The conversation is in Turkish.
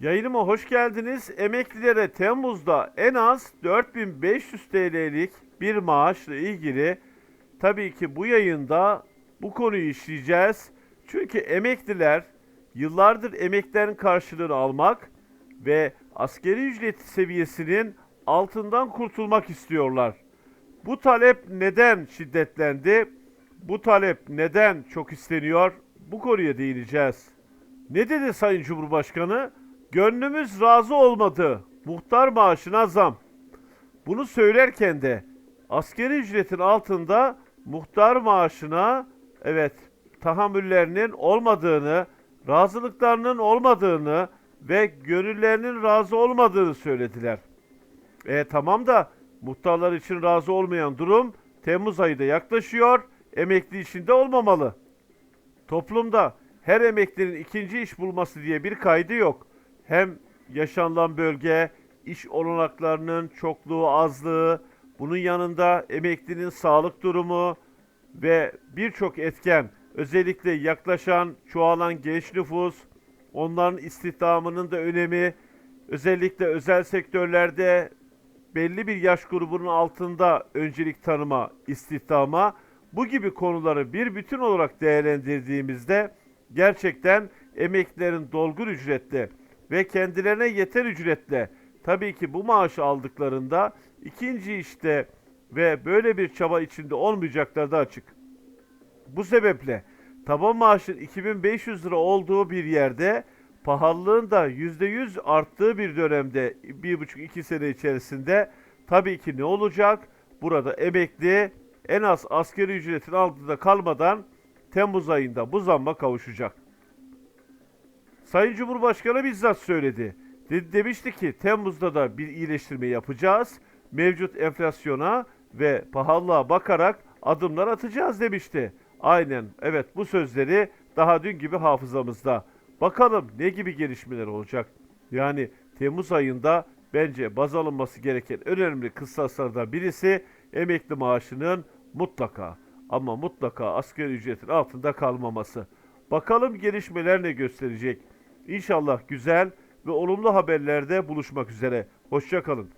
Yayınıma hoş geldiniz. Emeklilere Temmuz'da en az 4500 TL'lik bir maaşla ilgili tabii ki bu yayında bu konuyu işleyeceğiz. Çünkü emekliler yıllardır emeklerin karşılığını almak ve askeri ücret seviyesinin altından kurtulmak istiyorlar. Bu talep neden şiddetlendi? Bu talep neden çok isteniyor? Bu konuya değineceğiz. Ne dedi Sayın Cumhurbaşkanı? Gönlümüz razı olmadı. Muhtar maaşına zam. Bunu söylerken de askeri ücretin altında muhtar maaşına evet tahammüllerinin olmadığını, razılıklarının olmadığını ve gönüllerinin razı olmadığını söylediler. E tamam da muhtarlar için razı olmayan durum Temmuz ayı da yaklaşıyor. Emekli için de olmamalı. Toplumda her emeklinin ikinci iş bulması diye bir kaydı yok. Hem yaşanılan bölge, iş olanaklarının çokluğu, azlığı, bunun yanında emeklinin sağlık durumu ve birçok etken, özellikle yaklaşan, çoğalan genç nüfus, onların istihdamının da önemi, özellikle özel sektörlerde belli bir yaş grubunun altında öncelik tanıma, istihdama bu gibi konuları bir bütün olarak değerlendirdiğimizde gerçekten emeklilerin dolgun ücretle ve kendilerine yeter ücretle tabii ki bu maaşı aldıklarında ikinci işte ve böyle bir çaba içinde olmayacakları da açık. Bu sebeple taban maaşın 2500 lira olduğu bir yerde pahalılığın da %100 arttığı bir dönemde 1,5-2 sene içerisinde tabii ki ne olacak? Burada emekli en az askeri ücretin altında kalmadan Temmuz ayında bu zamma kavuşacak. Sayın Cumhurbaşkanı bizzat söyledi. De- demişti ki Temmuz'da da bir iyileştirme yapacağız. Mevcut enflasyona ve pahalılığa bakarak adımlar atacağız demişti. Aynen evet bu sözleri daha dün gibi hafızamızda. Bakalım ne gibi gelişmeler olacak. Yani Temmuz ayında bence baz alınması gereken önemli kıstaslardan birisi emekli maaşının mutlaka ama mutlaka asgari ücretin altında kalmaması. Bakalım gelişmeler ne gösterecek. İnşallah güzel ve olumlu haberlerde buluşmak üzere. Hoşçakalın.